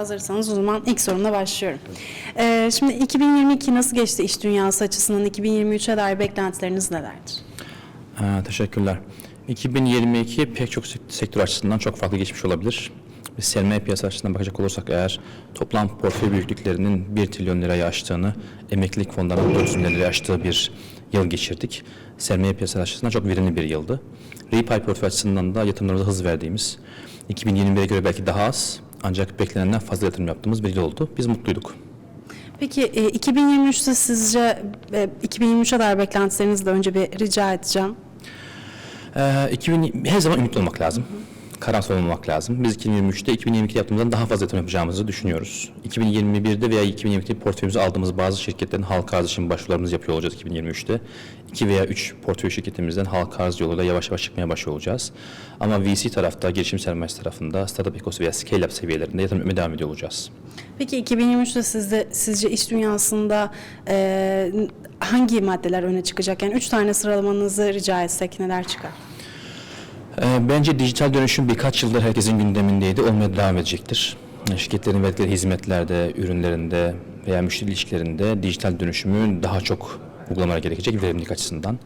hazırsanız o zaman ilk sorumla başlıyorum. Ee, şimdi 2022 nasıl geçti iş dünyası açısından? 2023'e dair beklentileriniz nelerdir? Ha, teşekkürler. 2022 pek çok sek- sektör açısından çok farklı geçmiş olabilir. Biz sermaye piyasa açısından bakacak olursak eğer toplam portföy büyüklüklerinin 1 trilyon lirayı aştığını, emeklilik fonlarının 400 milyon lirayı aştığı bir yıl geçirdik. Sermaye piyasa açısından çok verimli bir yıldı. Repay portföy açısından da yatırımlarımıza hız verdiğimiz, 2021'e göre belki daha az ancak beklenenden fazla yatırım yaptığımız bir yıl oldu. Biz mutluyduk. Peki e, 2023'te sizce e, 2023'e dair beklentilerinizi de önce bir rica edeceğim. Ee, 2000, her zaman ümitli olmak lazım. Karamsar olmamak lazım. Biz 2023'te 2022'de yaptığımızdan daha fazla yatırım yapacağımızı düşünüyoruz. 2021'de veya 2022'de portföyümüze aldığımız bazı şirketlerin halka arz için başvurularımızı yapıyor olacağız 2023'te. 2 veya 3 portföy şirketimizden halka arz yoluyla yavaş yavaş çıkmaya başlıyor olacağız. Ama VC tarafta, girişim sermayesi tarafında, startup ekosu veya scale-up seviyelerinde yatırım yapmaya devam ediyor olacağız. Peki 2023'te sizde sizce iş dünyasında e, hangi maddeler öne çıkacak? Yani üç tane sıralamanızı rica etsek neler çıkar? Ee, Bence dijital dönüşüm birkaç yıldır herkesin gündemindeydi, olmaya devam edecektir. Şirketlerin verdikleri hizmetlerde, ürünlerinde veya müşteri ilişkilerinde dijital dönüşümü daha çok uygulamalar gerekecek verimlilik açısından.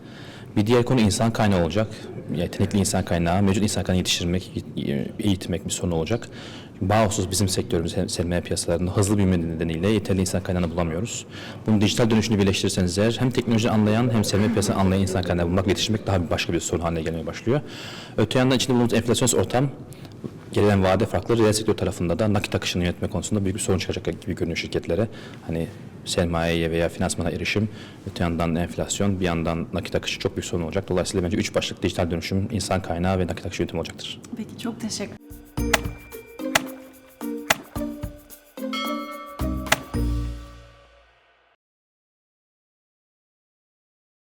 Bir diğer konu insan kaynağı olacak. Yetenekli insan kaynağı, mevcut insan kaynağı yetiştirmek, eğitmek bir sorun olacak. Bağımsız bizim sektörümüz sermaye piyasalarında hızlı büyüme nedeniyle yeterli insan kaynağını bulamıyoruz. Bunu dijital dönüşümü birleştirirseniz eğer hem teknoloji anlayan hem sermaye piyasasını anlayan insan kaynağı bulmak ve yetiştirmek daha başka bir sorun haline gelmeye başlıyor. Öte yandan içinde bulunduğumuz enflasyonist ortam gelen vade farklı reel sektör tarafında da nakit akışını yönetme konusunda büyük bir sorun çıkacak gibi görünüyor şirketlere. Hani sermayeye veya finansmana erişim, öte yandan enflasyon, bir yandan nakit akışı çok büyük sorun olacak. Dolayısıyla bence üç başlık dijital dönüşüm, insan kaynağı ve nakit akışı yönetimi olacaktır. Peki çok teşekkür